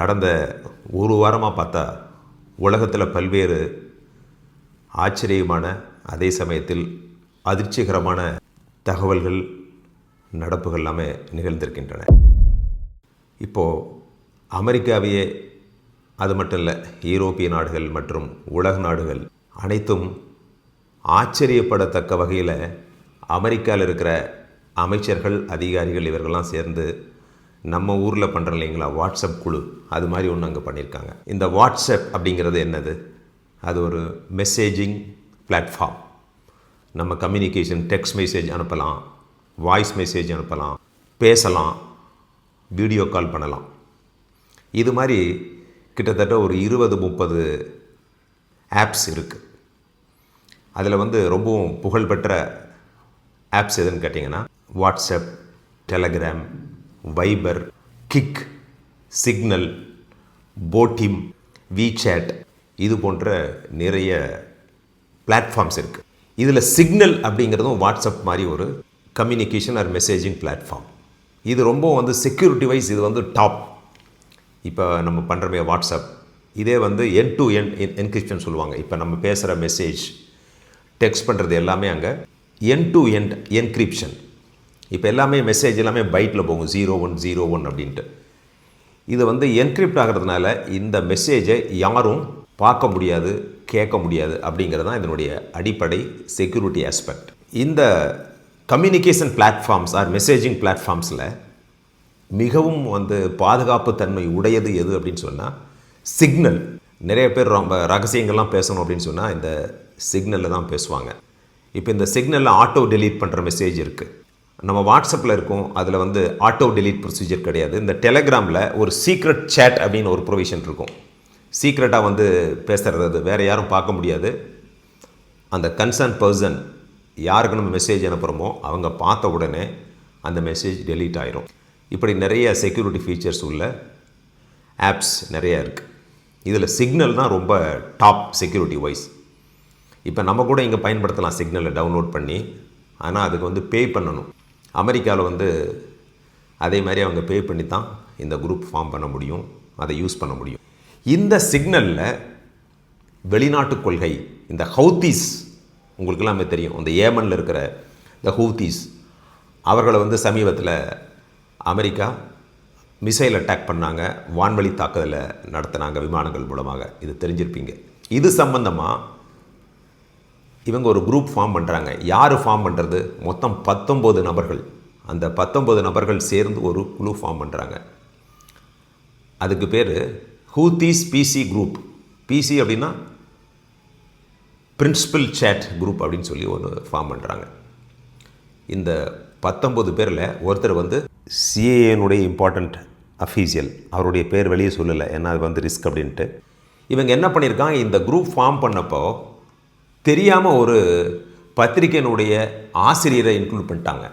கடந்த ஒரு வாரமாக பார்த்தா உலகத்தில் பல்வேறு ஆச்சரியமான அதே சமயத்தில் அதிர்ச்சிகரமான தகவல்கள் நடப்புகள் எல்லாமே நிகழ்ந்திருக்கின்றன. இப்போது அமெரிக்காவையே அது மட்டும் இல்லை ஈரோப்பிய நாடுகள் மற்றும் உலக நாடுகள் அனைத்தும் ஆச்சரியப்படத்தக்க வகையில் அமெரிக்காவில் இருக்கிற அமைச்சர்கள் அதிகாரிகள் இவர்கள்லாம் சேர்ந்து நம்ம ஊரில் பண்ணுற இல்லைங்களா? வாட்ஸ்அப் குழு. அது மாதிரி ஒன்று அங்கே பண்ணியிருக்காங்க இந்த வாட்ஸ்அப் அப்படிங்கிறது என்னது? அது ஒரு மெசேஜிங் பிளாட்ஃபார்ம் நம்ம கம்யூனிகேஷன் டெக்ஸ்ட் மெசேஜ் அனுப்பலாம். வாய்ஸ் மெசேஜ் அனுப்பலாம். பேசலாம். வீடியோ கால் பண்ணலாம். இது மாதிரி கிட்டத்தட்ட ஒரு இருபது முப்பது ஆப்ஸ் இருக்குது அதில் வந்து ரொம்பவும் புகழ்பெற்ற ஆப்ஸ் எதுன்னு கேட்டிங்கன்னா WhatsApp Telegram Viber Kik Signal Botim WeChat இது போன்ற நிறைய பிளாட்ஃபார்ம்ஸ் இருக்குது இதில் சிக்னல் அப்படிங்கிறதும் வாட்ஸ்அப் மாதிரி ஒரு கம்யூனிகேஷன் ஆர் மெசேஜிங் பிளாட்ஃபார்ம் இது ரொம்ப வந்து செக்யூரிட்டி வைஸ் இது வந்து டாப் இப்போ நம்ம பண்ணுறமே வாட்ஸ்அப் இதே வந்து என் டு என் என்கிரிப்ஷன் சொல்லுவாங்க. இப்போ நம்ம பேசுகிற மெசேஜ் டெக்ஸ்ட் பண்ணுறது எல்லாமே அங்கே என் டு என் என்கிரிப்ஷன் இப்போ எல்லாமே மெசேஜ் எல்லாமே பைட்டில் போகும். ஜீரோ ஒன் ஜீரோ ஒன் அப்படின்ட்டு. இது வந்து என்கிரிப்ட் ஆகிறதுனால இந்த மெசேஜை யாரும் பார்க்க முடியாது கேட்க முடியாது அப்படிங்கிறது தான் இதனுடைய அடிப்படை செக்யூரிட்டி ஆஸ்பெக்ட் இந்த கம்யூனிகேஷன் பிளாட்ஃபார்ம்ஸ் ஆர் மெசேஜிங் பிளாட்ஃபார்ம்ஸில் மிகவும் வந்து பாதுகாப்பு தன்மை உடையது எது அப்படின்னு சொன்னால் சிக்னல் நிறைய பேர் ரொம்ப ரகசியங்கள்லாம் பேசணும் அப்படின்னு சொன்னால் இந்த சிக்னலில் தான் பேசுவாங்க. இப்போ இந்த சிக்னலில் ஆட்டோ டெலீட் பண்ணுற மெசேஜ் இருக்குது நம்ம வாட்ஸ்அப்பில் இருக்கும் அதில் வந்து ஆட்டோ டெலீட் ப்ரொசீஜர் கிடையாது. இந்த டெலகிராமில் ஒரு சீக்ரெட் சேட் அப்படின்னு ஒரு ப்ரொவிஷன் இருக்கும். சீக்ரெட்டாக வந்து பேசுகிறது அது வேறு யாரும் பார்க்க முடியாது. அந்த கன்சர்ன் பர்சன் யாருக்கு நம்ம மெசேஜ் அனுப்புகிறோமோ அவங்க பார்த்த உடனே அந்த மெசேஜ் டெலீட் ஆயிரும். இப்படி நிறைய செக்யூரிட்டி ஃபீச்சர்ஸ் உள்ள ஆப்ஸ் நிறையா இருக்குது இதில் சிக்னல் தான் ரொம்ப டாப் செக்யூரிட்டி வைஸ் இப்போ நம்ம கூட இங்கே பயன்படுத்தலாம் சிக்னலை டவுன்லோட் பண்ணி ஆனால் அதுக்கு வந்து பே பண்ணணும். அமெரிக்காவில் வந்து அதே மாதிரி அவங்க பே பண்ணி தான் இந்த குரூப் ஃபார்ம் பண்ண முடியும் அதை யூஸ் பண்ண முடியும். இந்த சிக்னலில் வெளிநாட்டு கொள்கை இந்த ஹவுத்தீஸ் உங்களுக்கு எல்லாமே தெரியும் இந்த ஏமனில் இருக்கிற இந்த ஹவுத்தீஸ் அவர்களை வந்து சமீபத்தில் அமெரிக்கா மிசைல் அட்டாக் பண்ணாங்க வான்வழி தாக்குதலை நடத்தினாங்க விமானங்கள் மூலமாக. இது தெரிஞ்சிருப்பீங்க. இது சம்பந்தமாக இவங்க ஒரு குரூப் ஃபார்ம் பண்ணுறாங்க யார் ஃபார்ம் பண்ணுறது மொத்தம் பத்தொம்போது நபர்கள். அந்த பத்தொம்போது நபர்கள் சேர்ந்து ஒரு குழு ஃபார்ம் பண்ணுறாங்க அதுக்கு பேர் ஹூத்தீஸ் பிசி குரூப் பிசி அப்படின்னா பிரின்சிபல் சேட் குரூப் அப்படின்னு சொல்லி ஒன்று ஃபார்ம் பண்ணுறாங்க இந்த பத்தொம்பது பேரில் ஒருத்தர் வந்து சிஏஏனுடைய இம்பார்ட்டண்ட் அஃபீஷியல் அவருடைய பேர் வெளியே சொல்லலை. ஏன்னா அது வந்து ரிஸ்க் அப்படின்ட்டு. இவங்க என்ன பண்ணியிருக்காங்க இந்த குரூப் ஃபார்ம் பண்ணப்போ தெரியாமல் ஒரு பத்திரிகையினுடைய ஆசிரியரை இன்க்ளூட் பண்ணிட்டாங்க.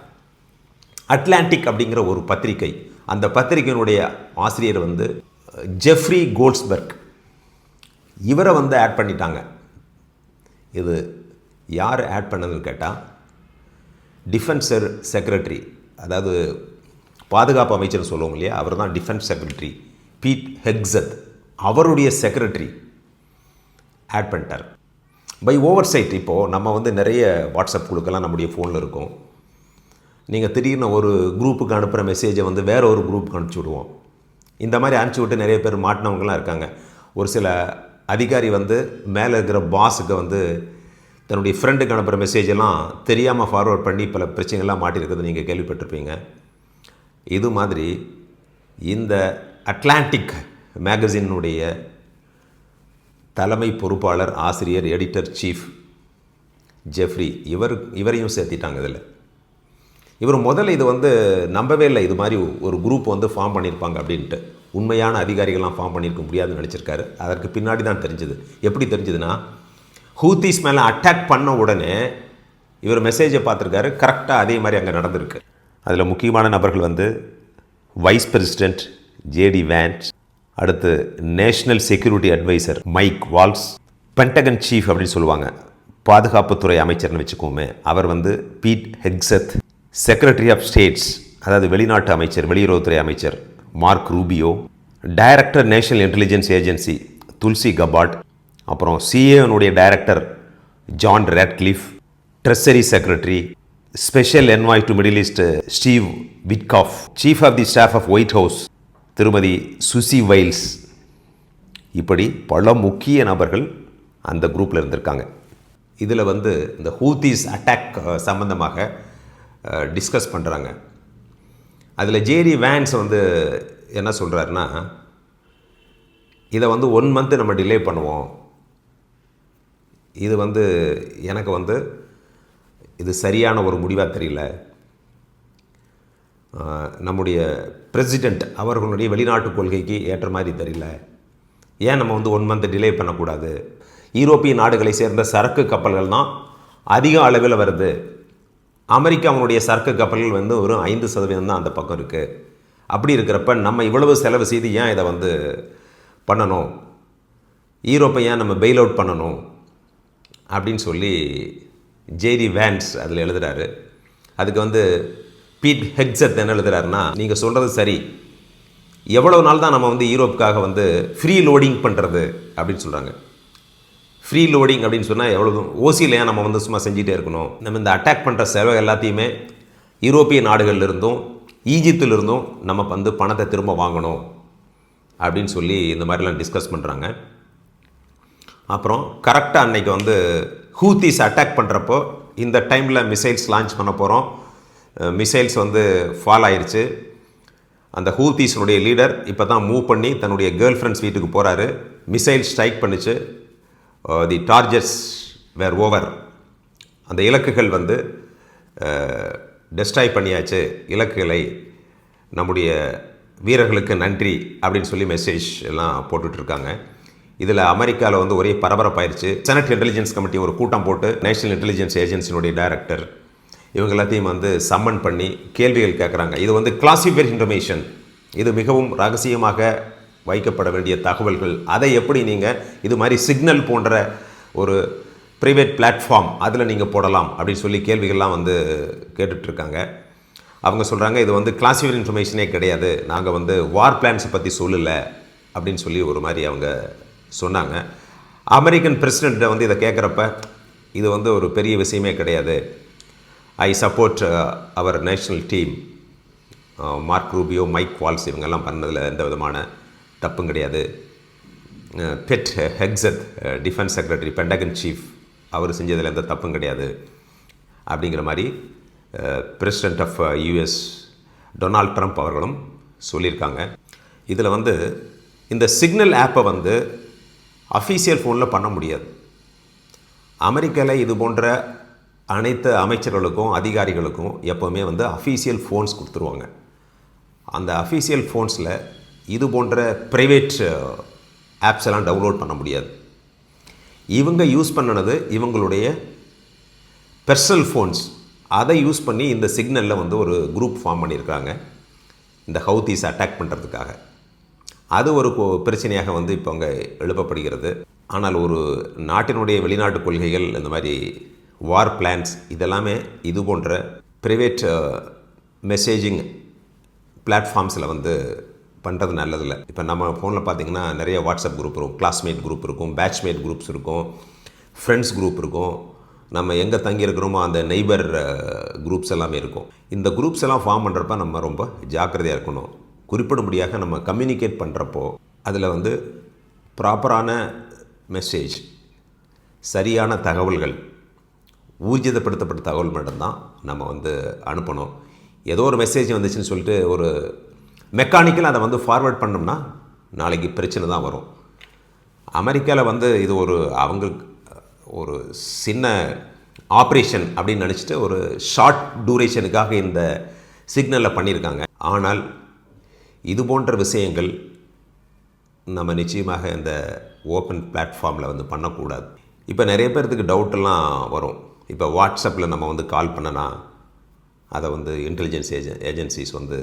அட்லாண்டிக் அப்படிங்கிற ஒரு பத்திரிகை. அந்த பத்திரிகையினுடைய ஆசிரியர் வந்து ஜெஃப்ரி கோல்ட்ஸ்பர்க் இவரை வந்து ஆட் பண்ணிட்டாங்க. இது யார் ஆட் பண்ணதுன்னு கேட்டால் டிஃபென்ஸர் செக்ரட்டரி அதாவது பாதுகாப்பு அமைச்சர் சொல்லுவோம் இல்லையா அவர் தான் டிஃபென்ஸ் செக்ரட்டரி பீட் ஹெக்ஸத் அவருடைய செக்ரட்டரி ஆட் பண்ணிட்டார். பை ஓவர் சைட் இப்போது நம்ம வந்து நிறைய வாட்ஸ்அப் குழுக்கெல்லாம் நம்முடைய ஃபோனில் இருக்கும். நீங்கள் திடீர்னு ஒரு குரூப்புக்கு அனுப்புகிற மெசேஜை வந்து வேறு ஒரு குரூப்புக்கு அனுப்பிச்சி விடுவோம். இந்த மாதிரி அனுப்பிச்சி விட்டு நிறைய பேர் மாட்டினவங்களாம் இருக்காங்க. ஒரு சில அதிகாரி வந்து மேலே இருக்கிற பாஸுக்கு வந்து தன்னுடைய ஃப்ரெண்டுக்கு அனுப்புகிற மெசேஜ் எல்லாம் தெரியாமல் ஃபார்வர்ட் பண்ணி பல பிரச்சனைகள்லாம் மாட்டியிருக்கிறது நீங்கள் கேள்விப்பட்டிருப்பீங்க. இது மாதிரி இந்த அட்லாண்டிக் மேகசினுடைய தலைமை பொறுப்பாளர் ஆசிரியர் எடிட்டர் சீஃப் ஜெஃப்ரி இவர் இவரையும் சேர்த்திட்டாங்க இதில். இவர் முதல்ல இது வந்து நம்பவே இல்லை இது மாதிரி ஒரு குரூப் வந்து ஃபார்ம் பண்ணியிருப்பாங்க அப்படின்ட்டு. உண்மையான அதிகாரிகள்லாம் ஃபார்ம் பண்ணியிருக்க முடியாதுன்னு நினச்சிருக்காரு. அதற்கு பின்னாடி தான் தெரிஞ்சது. எப்படி தெரிஞ்சதுன்னா ஹூத்திஸ் மேலே அட்டாக் பண்ண உடனே இவர் மெசேஜை பார்த்துருக்காரு. கரெக்டாக அதே மாதிரி அங்கே நடந்திருக்கு. அதில் முக்கியமான நபர்கள் வந்து வைஸ் பிரசிடென்ட் ஜேடி வேன்ஸ் அடுத்து national security adviser Mike Waltz Pentagon chief அப்படின்னு சொல்லுவாங்க. பாதுகாப்புத்துறை அமைச்சர்னு வச்சுக்கோமே அவர் வந்து Pete Hegseth secretary of states அதாவது வெளிநாட்டு அமைச்சர் வெளியுறவுத்துறை அமைச்சர் Mark Rubio director national intelligence agency Tulsi Gabbard அப்புறம் சிஏனுடைய director John Ratcliffe treasury secretary special envoy to Middle East Steve Witkoff chief of the staff of White House திருமதி Susie wiles. இப்படி பல முக்கிய நபர்கள் அந்த குரூப்பில் இருந்திருக்காங்க. இதில் வந்து இந்த ஹூத்திஸ் அட்டாக் சம்பந்தமாக டிஸ்கஸ் பண்ணுறாங்க அதில் ஜேரி வேன்ஸ் வந்து என்ன சொல்கிறாருன்னா இதை வந்து ஒன் மந்த்து நம்ம டிலே பண்ணுவோம். இது வந்து எனக்கு வந்து இது சரியான ஒரு முடிவாக தெரியல. நம்முடைய பிரசிடெண்ட் அவர்களுடைய வெளிநாட்டு கொள்கைக்கு ஏற்ற மாதிரி தெரியல. ஏன் நம்ம வந்து ஒன் மந்த் டிலே பண்ணக்கூடாது? யூரோப்பிய நாடுகளை சேர்ந்த சரக்கு கப்பல்கள் தான் அதிக அளவில் வருது. அமெரிக்காவுடைய சரக்கு கப்பல்கள் வந்து ஒரு ஐந்து சதவீதம் தான் அந்த பக்கம் இருக்குது அப்படி இருக்கிறப்ப நம்ம இவ்வளவு செலவு செய்து ஏன் இதை வந்து பண்ணணும்? யூரோப்பை ஏன் நம்ம பெயில் அவுட் பண்ணணும்? அப்படின்னு சொல்லி ஜேரி வேன்ஸ் அதில் எழுதுறாரு. அதுக்கு வந்து பீட் ஹெக்ஸத் என்ன எழுதுறாருன்னா நீங்கள் சொல்கிறது சரி. எவ்வளோ நாள் தான் நம்ம வந்து யூரோப்புக்காக வந்து ஃப்ரீ லோடிங் பண்ணுறது அப்படின்னு சொல்கிறாங்க ஃப்ரீ லோடிங் அப்படின்னு சொன்னால் எவ்வளோ ஓசியில் ஏன் நம்ம வந்து சும்மா செஞ்சுட்டே இருக்கணும். நம்ம இந்த அட்டாக் பண்ணுற செலவு எல்லாத்தையுமே யூரோப்பிய நாடுகளில் இருந்தும் ஈஜிப்திலிருந்தும் நம்ம வந்து பணத்தை திரும்ப வாங்கணும் அப்படின்னு சொல்லி இந்த மாதிரிலாம் டிஸ்கஸ் பண்ணுறாங்க அப்புறம் கரெக்டாக அன்னைக்கு வந்து ஹூத்திஸ் அட்டாக் பண்ணுறப்போ இந்த டைமில் மிசைல்ஸ் லான்ச் பண்ண போகிறோம் மிசைல்ஸ் வந்து ஃபால் ஆயிடுச்சு அந்த ஹூத்தீஸனுடைய லீடர் இப்போ தான் மூவ் பண்ணி தன்னுடைய கேர்ள் ஃப்ரெண்ட்ஸ் வீட்டுக்கு போகிறாரு மிசைல் ஸ்ட்ரைக் பண்ணிச்சு. தி டார்ஜெட்ஸ் வேர் ஓவர் அந்த இலக்குகள் வந்து டெஸ்ட்ராய் பண்ணியாச்சு. இலக்குகளை நம்முடைய வீரர்களுக்கு நன்றி அப்படின்னு சொல்லி மெசேஜ் எல்லாம் போட்டுட்ருக்காங்க. இதில் அமெரிக்காவில் வந்து ஒரே பரபரப்பாயிருச்சு. செனட் இன்டெலிஜென்ஸ் கமிட்டி ஒரு கூட்டம் போட்டு நேஷனல் இன்டெலிஜென்ஸ் ஏஜென்சியினுடைய டைரக்டர் இவங்க எல்லாத்தையும் வந்து சம்மன் பண்ணி கேள்விகள் கேட்குறாங்க இது வந்து கிளாசிஃபைட் இன்ஃபர்மேஷன் இது மிகவும் ரகசியமாக வைக்கப்பட வேண்டிய தகவல்கள். அதை எப்படி நீங்கள் இது மாதிரி சிக்னல் போன்ற ஒரு ப்ரைவேட் பிளாட்ஃபார்ம் அதில் நீங்கள் போடலாம் அப்படின்னு சொல்லி கேள்விகள்லாம் வந்து கேட்டுட்ருக்காங்க. அவங்க சொல்கிறாங்க இது வந்து கிளாசிஃபைட் இன்ஃபர்மேஷனே கிடையாது. நாங்கள் வந்து வார் பிளான்ஸை பற்றி சொல்லலை அப்படின்னு சொல்லி ஒரு மாதிரி அவங்க சொன்னாங்க. அமெரிக்கன் பிரசிடெண்ட்டை வந்து இதை கேட்குறப்ப இது வந்து ஒரு பெரிய விஷயமே கிடையாது. I support our national team Mark Rubio Mike Waltz இவங்கெல்லாம் பண்ணதில் எந்த விதமான தப்பும் கிடையாது. Pete Hegseth defence secretary Pentagon chief அவர் செஞ்சதில் எந்த தப்பும் கிடையாது. அப்படிங்கிற மாதிரி president of US Donald Trump அவர்களும் சொல்லியிருக்காங்க. இதில் வந்து இந்த சிக்னல் ஆப்பை வந்து அஃபீஷியல் ஃபோனில் பண்ண முடியாது. அமெரிக்காவில் இது போன்ற அனைத்து அமைச்சர்களுக்கும் அதிகாரிகளுக்கும் எப்போவுமே வந்து அஃபீஷியல் ஃபோன்ஸ் கொடுத்துருவாங்க. அந்த அஃபீஷியல் ஃபோன்ஸில் இது போன்ற ப்ரைவேட் ஆப்ஸ் uh, எல்லாம் டவுன்லோட் பண்ண முடியாது. இவங்க யூஸ் பண்ணினது இவங்களுடைய பெர்சனல் ஃபோன்ஸ் அதை யூஸ் பண்ணி இந்த சிக்னலில் வந்து ஒரு குரூப் ஃபார்ம் பண்ணியிருக்காங்க. இந்த ஹவுத்தீஸ் அட்டாக் பண்ணுறதுக்காக அது ஒரு பிரச்சனையாக வந்து இப்போ அங்கே எழுப்பப்படுகிறது. ஆனால் ஒரு நாட்டினுடைய வெளிநாட்டு கொள்கைகள் இந்த மாதிரி வார் பிளான்ஸ் இதெல்லாமே இது போன்ற ப்ரைவேட் மெசேஜிங் பிளாட்ஃபார்ம்ஸில் வந்து பண்ணுறது நல்லதில்ல. இப்போ நம்ம ஃபோனில் பார்த்தீங்கன்னா நிறைய வாட்ஸ்அப் குரூப் இருக்கும் கிளாஸ்மேட் குரூப் இருக்கும் பேட்ச்மேட் குரூப்ஸ் இருக்கும் ஃப்ரெண்ட்ஸ் குரூப் இருக்கும். நம்ம எங்கே தங்கியிருக்கிறோமோ அந்த நெய்பர் குரூப்ஸ் uh, எல்லாமே இருக்கும். இந்த குரூப்ஸ் எல்லாம் ஃபார்ம் பண்ணுறப்ப நம்ம ரொம்ப ஜாக்கிரதையாக இருக்கணும். குறிப்பிடும்படியாக நம்ம கம்யூனிகேட் பண்ணுறப்போ அதில் வந்து ப்ராப்பரான மெசேஜ் சரியான தகவல்கள் ஊர்ஜிதப்படுத்தப்பட்ட தகவல் மட்டும்தான் நம்ம வந்து அனுப்பணும். ஏதோ ஒரு மெசேஜ் வந்துச்சுன்னு சொல்லிட்டு ஒரு மெக்கானிக்கல் அதை வந்து ஃபார்வேர்ட் பண்ணோம்னா நாளைக்கு பிரச்சனை தான் வரும். அமெரிக்காவில் வந்து இது ஒரு அவங்களுக்கு ஒரு சின்ன ஆப்ரேஷன் அப்படின்னு நினச்சிட்டு ஒரு ஷார்ட் டூரேஷனுக்காக இந்த சிக்னலில் பண்ணியிருக்காங்க. ஆனால் இது போன்ற விஷயங்கள் நம்ம நிச்சயமாக இந்த ஓப்பன் பிளாட்ஃபார்மில் வந்து பண்ணக்கூடாது. இப்போ நிறைய பேர்த்துக்கு டவுட்டெல்லாம் வரும். இப்போ வாட்ஸ்அப்பில் நம்ம வந்து கால் பண்ணனா அதை வந்து இன்டெலிஜென்ஸ் ஏஜ ஏஜென்சிஸ் வந்து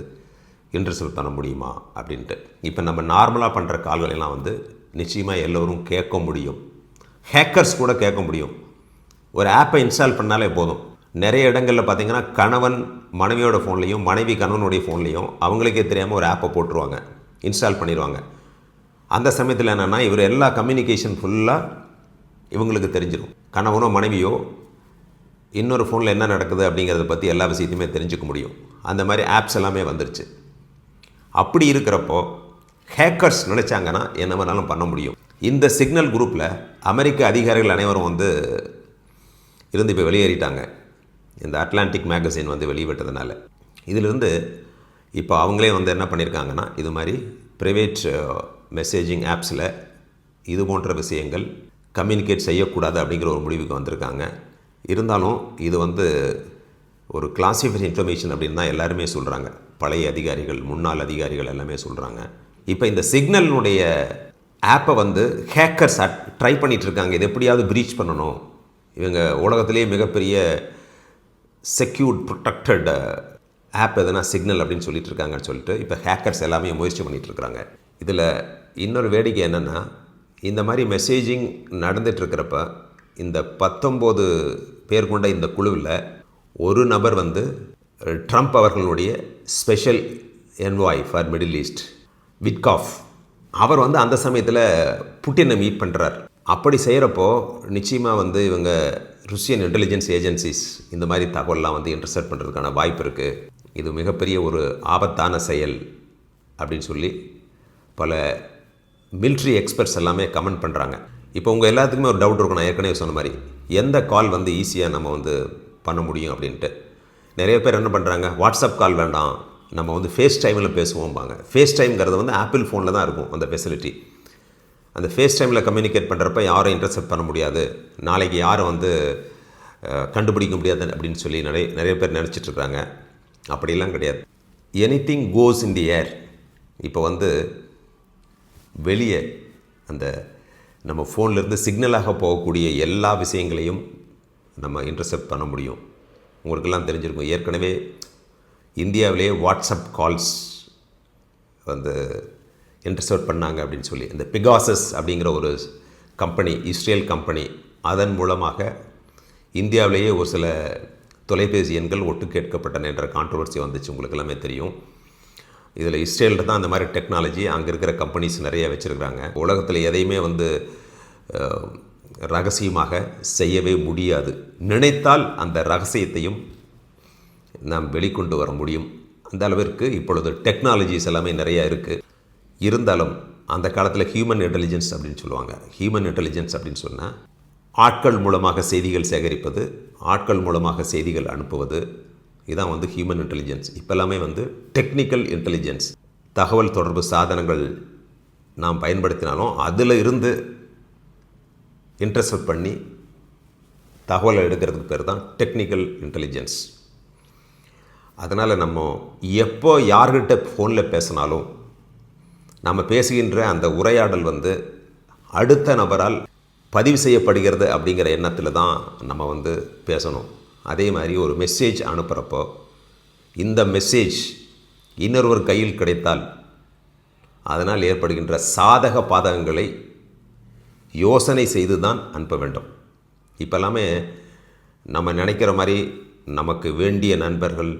இன்டர்செப்ட் பண்ண முடியுமா அப்படின்ட்டு. இப்போ நம்ம நார்மலாக பண்ணுற கால்களெல்லாம் வந்து நிச்சயமாக எல்லோரும் கேட்க முடியும். ஹேக்கர்ஸ் கூட கேட்க முடியும். ஒரு ஆப்பை இன்ஸ்டால் பண்ணாலே போதும். நிறைய இடங்களில் பார்த்தீங்கன்னா கணவன் மனைவியோட ஃபோன்லேயும் மனைவி கணவனுடைய ஃபோன்லேயும் அவங்களுக்கே தெரியாமல் ஒரு ஆப்பை போட்டுருவாங்க. இன்ஸ்டால் பண்ணிடுவாங்க அந்த சமயத்தில் என்னென்னா இவர் எல்லா கம்யூனிகேஷன் ஃபுல்லாக இவங்களுக்கு தெரிஞ்சிடும் கணவனோ மனைவியோ இன்னொரு ஃபோனில் என்ன நடக்குது அப்படிங்கிறத பற்றி எல்லா விஷயத்தையுமே தெரிஞ்சுக்க முடியும். அந்த மாதிரி ஆப்ஸ் எல்லாமே வந்துருச்சு. அப்படி இருக்கிறப்போ ஹேக்கர்ஸ் நினச்சாங்கன்னா என்ன வேணாலும் பண்ண முடியும். இந்த சிக்னல் குரூப்பில் அமெரிக்க அதிகாரிகள் அனைவரும் வந்து இருந்து இப்போ வெளியேறிட்டாங்க. இந்த அட்லாண்டிக் மேகசின் வந்து வெளியிட்டதுனால. இதிலிருந்து இப்போ அவங்களே வந்து என்ன பண்ணியிருக்காங்கன்னா இது மாதிரி ப்ரைவேட் மெசேஜிங் ஆப்ஸில் இது போன்ற விஷயங்கள் கம்யூனிகேட் செய்யக்கூடாது அப்படிங்கிற ஒரு முடிவுக்கு வந்திருக்காங்க. இருந்தாலும் இது வந்து ஒரு கிளாசிஃபைட் இன்ஃபர்மேஷன் அப்படின்னு தான் எல்லாருமே சொல்கிறாங்க பழைய அதிகாரிகள் முன்னாள் அதிகாரிகள் எல்லாமே சொல்கிறாங்க இப்போ இந்த சிக்னலினுடைய ஆப்பை வந்து ஹேக்கர்ஸ் ட்ரை பண்ணிகிட்ருக்காங்க இருக்காங்க. இது எப்படியாவது ப்ரீச் பண்ணணும். இவங்க உலகத்திலேயே மிகப்பெரிய செக்யூர்ட் ப்ரொடெக்டட் ஆப் எதுனா சிக்னல் அப்படின்னு சொல்லிட்டு இருக்காங்கன்னு சொல்லிட்டு இப்போ ஹேக்கர்ஸ் எல்லாமே முயற்சி பண்ணிட்டு இதில் இன்னொரு வேடிக்கை என்னென்னா இந்த மாதிரி மெசேஜிங் நடந்துட்டு இந்த பத்தொம்போது பேர் கொண்ட இந்த குழுவில் ஒரு நபர் வந்து ட்ரம்ப் அவர்களுடைய special envoy for Middle East Witkoff அவர் வந்து அந்த சமயத்தில் புட்டினை மீட் பண்ணுறார் அப்படி செய்கிறப்போ நிச்சயமாக வந்து இவங்க ருஷியன் இன்டெலிஜென்ஸ் ஏஜென்சிஸ் இந்த மாதிரி தகவல்லாம் வந்து இன்டர்செப்ட் பண்ணுறதுக்கான வாய்ப்பு இருக்குது இது மிகப்பெரிய ஒரு ஆபத்தான செயல் அப்படின்னு சொல்லி பல மில்ட்ரி எக்ஸ்பர்ட்ஸ் எல்லாமே கமெண்ட் பண்ணுறாங்க இப்போ உங்கள் எல்லாத்துக்குமே ஒரு டவுட் இருக்கும். நான் ஏற்கனவே சொன்ன மாதிரி. எந்த கால் வந்து ஈஸியாக நம்ம வந்து பண்ண முடியும் அப்படின்ட்டு. நிறைய பேர் என்ன பண்ணுறாங்க வாட்ஸ்அப் கால் வேண்டாம். நம்ம வந்து ஃபேஸ் டைமில் பேசுவோம்பாங்க. ஃபேஸ் டைம்ங்கிறது வந்து ஆப்பிள் ஃபோனில் தான் இருக்கும் அந்த ஃபெசிலிட்டி அந்த ஃபேஸ் டைமில் கம்யூனிகேட் பண்ணுறப்ப யாரும் இன்டர்செப்ட் பண்ண முடியாது. நாளைக்கு யாரும் வந்து கண்டுபிடிக்க முடியாது அப்படின்னு சொல்லி நிறைய நிறைய பேர் நினச்சிட்ருக்காங்க அப்படிலாம் கிடையாது. எனிதிங் கோஸ் இன் தி ஏர் இப்போ வந்து வெளியே அந்த நம்ம ஃபோன்லேருந்து சிக்னலாக போகக்கூடிய எல்லா விஷயங்களையும் நம்ம இன்டர்செப்ட் பண்ண முடியும். உங்களுக்கெல்லாம் தெரிஞ்சிருக்கும். ஏற்கனவே இந்தியாவிலேயே வாட்ஸ்அப் கால்ஸ் வந்து இன்டர்செப்ட் பண்ணாங்க அப்படின்னு சொல்லி இந்த பிகாசஸ் அப்படிங்கிற ஒரு கம்பெனி இஸ்ரேல் கம்பெனி அதன் மூலமாக இந்தியாவிலேயே ஒரு சில தொலைபேசி எண்கள் ஒட்டு கேட்கப்பட்டன என்ற கான்ட்ரவர்சி வந்துச்சு. உங்களுக்கு எல்லாமே தெரியும். இதில் இஸ்ரேலில் தான் அந்த மாதிரி டெக்னாலஜி அங்கே இருக்கிற கம்பெனிஸ் நிறைய வச்சுருக்கிறாங்க. உலகத்தில் எதையுமே வந்து ரகசியமாக செய்யவே முடியாது. நினைத்தால் அந்த ரகசியத்தையும் நாம் வெளிக்கொண்டு வர முடியும். அந்த அளவிற்கு இப்பொழுது டெக்னாலஜிஸ் எல்லாமே நிறையா இருக்குது இருந்தாலும் அந்த காலத்தில் ஹியூமன் இன்டெலிஜென்ஸ் அப்படின்னு சொல்லுவாங்க. ஹியூமன் இன்டெலிஜென்ஸ் அப்படின்னு சொன்னால் ஆட்கள் மூலமாக செய்திகள் சேகரிப்பது ஆட்கள் மூலமாக செய்திகள் அனுப்புவது இதான் வந்து ஹியூமன் இன்டெலிஜென்ஸ் இப்போ எல்லாமே வந்து டெக்னிக்கல் இன்டெலிஜென்ஸ் தகவல் தொடர்பு சாதனங்கள் நாம் பயன்படுத்தினாலும் அதில் இருந்து இன்டர்செப்ட் பண்ணி தகவலை எடுக்கிறதுக்கு பேர் தான் டெக்னிக்கல் இன்டெலிஜென்ஸ் அதனால் நம்ம எப்போ யார்கிட்ட ஃபோனில் பேசினாலும் நம்ம பேசுகின்ற அந்த உரையாடல் வந்து அடுத்த நபரால் பதிவு செய்யப்படுகிறது அப்படிங்கிற எண்ணத்தில் தான் நம்ம வந்து பேசணும். அதே மாதிரி ஒரு மெசேஜ் அனுப்புகிறப்போ இந்த மெசேஜ் இன்னொருவர் கையில் கிடைத்தால் அதனால் ஏற்படுகின்ற சாதக பாதகங்களை யோசனை செய்து தான் அனுப்ப வேண்டும். இப்போ எல்லாமே நம்ம நினைக்கிற மாதிரி நமக்கு வேண்டிய நண்பர்கள்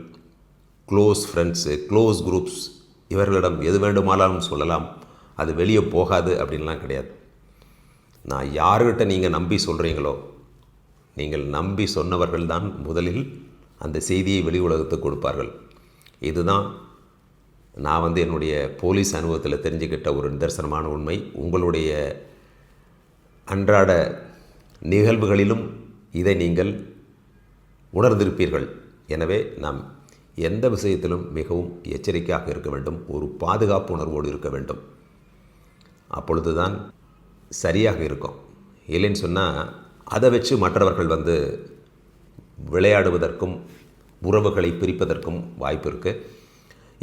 க்ளோஸ் ஃப்ரெண்ட்ஸு க்ளோஸ் குரூப்ஸ் இவர்களிடம் எது வேண்டுமானாலும் சொல்லலாம் அது வெளியே போகாது அப்படின்லாம் கிடையாது. நான் யார்கிட்ட நீங்கள் நம்பி சொல்கிறீங்களோ நீங்கள் நம்பி சொன்னவர்கள்தான் முதலில் அந்த செய்தியை வெளி உலகத்துக்கு கொடுப்பார்கள். இதுதான் நான் வந்து என்னுடைய போலீஸ் அனுபவத்தில் தெரிஞ்சுக்கிட்ட ஒரு நிதர்சனமான உண்மை. உங்களுடைய அன்றாட நிகழ்வுகளிலும் இதை நீங்கள் உணர்ந்திருப்பீர்கள். எனவே நாம் எந்த விஷயத்திலும் மிகவும் எச்சரிக்கையாக இருக்க வேண்டும். ஒரு பாதுகாப்பு உணர்வோடு இருக்க வேண்டும். அப்பொழுதுதான் சரியாக இருக்கும். இல்லைன்னு சொன்னால் அதை வச்சு மற்றவர்கள் வந்து விளையாடுவதற்கும் உறவுகளை பிரிப்பதற்கும் வாய்ப்பு இருக்குது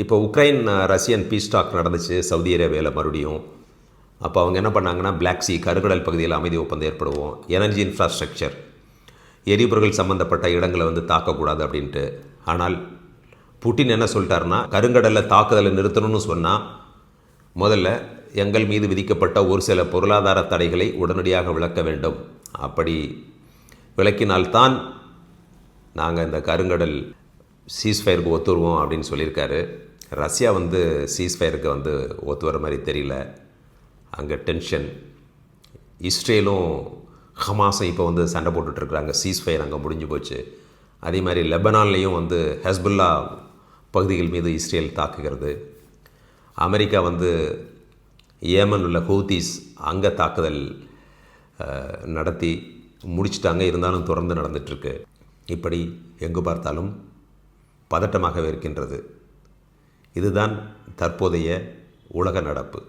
இப்போ உக்ரைன் ரஷ்யன் பீஸ் டாக் நடந்துச்சு சவுதி அரேபியாவில் மறுபடியும். அப்போ அவங்க என்ன பண்ணாங்கன்னா பிளாக் சி கருங்கடல் பகுதியில் அமைதி ஒப்பந்தம் ஏற்படுவோம் எனர்ஜி இன்ஃப்ராஸ்ட்ரக்சர் எரிபொருள் சம்மந்தப்பட்ட இடங்களை வந்து தாக்கக்கூடாது அப்படின்ட்டு. ஆனால் புட்டின் என்ன சொல்லிட்டாருன்னா கருங்கடலில் தாக்குதலை நிறுத்தணும்னு சொன்னால் முதல்ல எங்கள் மீது விதிக்கப்பட்ட ஒரு சில பொருளாதார தடைகளை உடனடியாக விளக்க வேண்டும். அப்படி விளக்கினால்தான் நாங்கள் இந்த கருங்கடல் சீஸ்ஃபயருக்கு ஒத்துருவோம் அப்படின்னு சொல்லியிருக்காரு. ரஷ்யா வந்து சீஸ்ஃபயருக்கு வந்து ஒத்து வர மாதிரி தெரியல. அங்கே டென்ஷன் இஸ்ரேலும் ஹமாஸும் இப்போ வந்து சண்டை போட்டுட்ருக்குறாங்க சீஸ்ஃபயர் அங்கே முடிஞ்சு போச்சு. அதே மாதிரி லெபனான்லேயும் வந்து ஹஸ்புல்லா பகுதிகள் மீது இஸ்ரேல் தாக்குகிறது. அமெரிக்கா வந்து ஏமன் உள்ள ஹூத்திஸ் அங்கே தாக்குதல் நடத்தி முடிச்சிட்டாங்க. இருந்தாலும் தொடர்ந்து நடந்துட்டுருக்கு. இப்படி எங்கு பார்த்தாலும் பதட்டமாகவே இருக்கின்றது. இதுதான் தற்போதைய உலக நடப்பு.